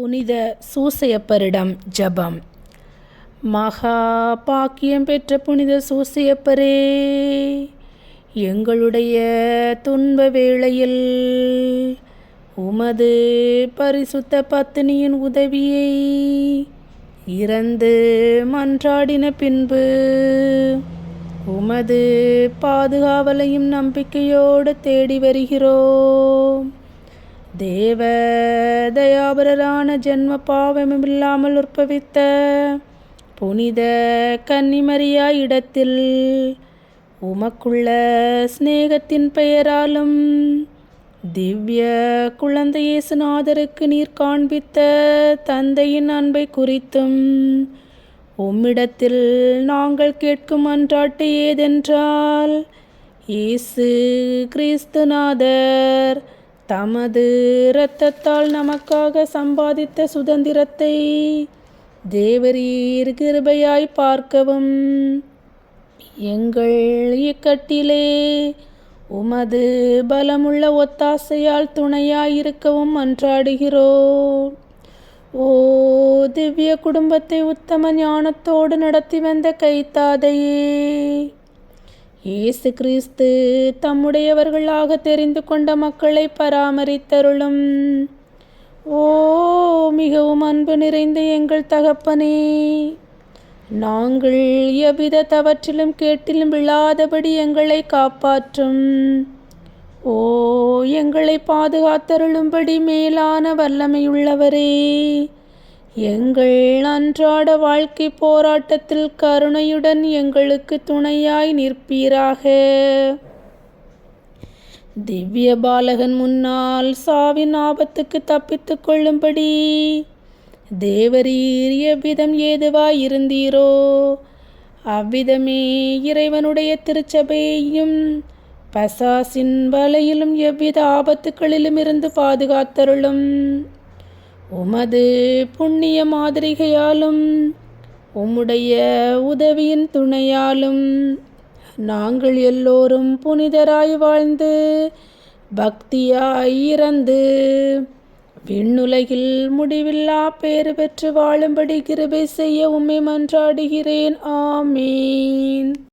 புனித சூசையப்பரிடம் ஜபம். மகா பாக்கியம் பெற்ற புனித சூசையப்பரே எங்களுடைய துன்ப வேளையில் உமது பரிசுத்த பத்தினியின் உதவியை இறந்து மன்றாடின பின்பு உமது பாதுகாவலையும் நம்பிக்கையோடு தேடி வருகிறோம். தேவ தயாபரரான ஜென்ம பாவமில்லாமல் உற்பவித்த புனித கன்னிமரியா இடத்தில் உமக்குள்ள சிநேகத்தின் பெயராலும் திவ்ய குழந்தை இயேசுநாதருக்கு நீர் காண்பித்த தந்தையின் அன்பை குறித்தும் உம்மிடத்தில் நாங்கள் கேட்கும் அன்றாட்டு ஏதென்றால் இயேசு கிறிஸ்துநாதர் தமது இரத்தத்தால் நமக்காக சம்பாதித்த சுதந்திரத்தை தேவரீர் கிருபையாய் பார்க்கவும். எங்கள் இக்கட்டிலே உமது பலமுள்ள ஒத்தாசையால் துணையாயிருக்கவும் மன்றாடுகிறோம். ஓ திவ்ய குடும்பத்தை உத்தம ஞானத்தோடு நடத்தி வந்த கைத்தாதையே இயேசு கிறிஸ்து தம்முடையவர்களாக தெரிந்து கொண்ட மக்களை பராமரித்தருளும். ஓ மிகவும் அன்பு நிறைந்த எங்கள் தகப்பனே நாங்கள் எவ்வித தவற்றிலும் கேட்டிலும் விழாதபடி எங்களை காப்பாற்றும். ஓ எங்களை பாதுகாத்தருளும்படி மேலான வல்லமையுள்ளவரே எங்கள் அன்றாட வாழ்க்கை போராட்டத்தில் கருணையுடன் எங்களுக்கு துணையாய் நிற்பீராக. திவ்ய பாலகன் முன்னால் சாவின் ஆபத்துக்கு தப்பித்து கொள்ளும்படி தேவரீர் எவ்விதம் ஏதுவாய் இருந்தீரோ அவ்விதமே இறைவனுடைய திருச்சபையையும் பசாசின் வலையிலும் எவ்வித ஆபத்துக்களிலும் இருந்து பாதுகாத்தருளும். உமது புண்ணிய மாதிரிகையாலும் உம்முடைய உதவியின் துணையாலும் நாங்கள் எல்லோரும் புனிதராய் வாழ்ந்து பக்தியாய் இறந்து விண்ணுலகில் முடிவில்லா பேறு பெற்று வாழும்படி கிருபை செய்ய உம்மை மன்றாடுகிறேன். ஆமீன்.